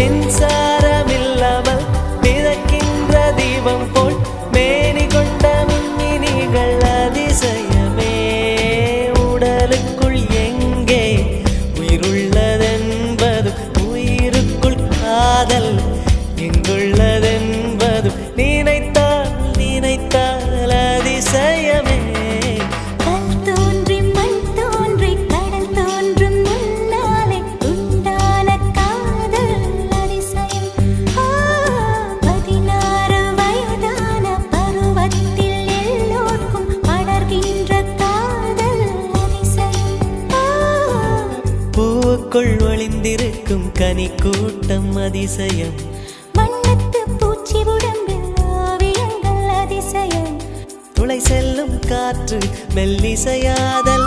மின்சாரம் மிதக்கின்ற தீபம் போல் மேனி கொண்ட மின்மினிகள் அதிசயமே. உடலுக்குள் எங்கே உயிருக்குள் காதல் பூவுக்குள் ஒளிந்திருக்கும் கனி கூட்டம் அதிசயம். வண்ணத்து பூச்சி உடம்பில் ஓவியங்கள் அதிசயம். துளை செல்லும் காற்று மெல்லிசையாதல்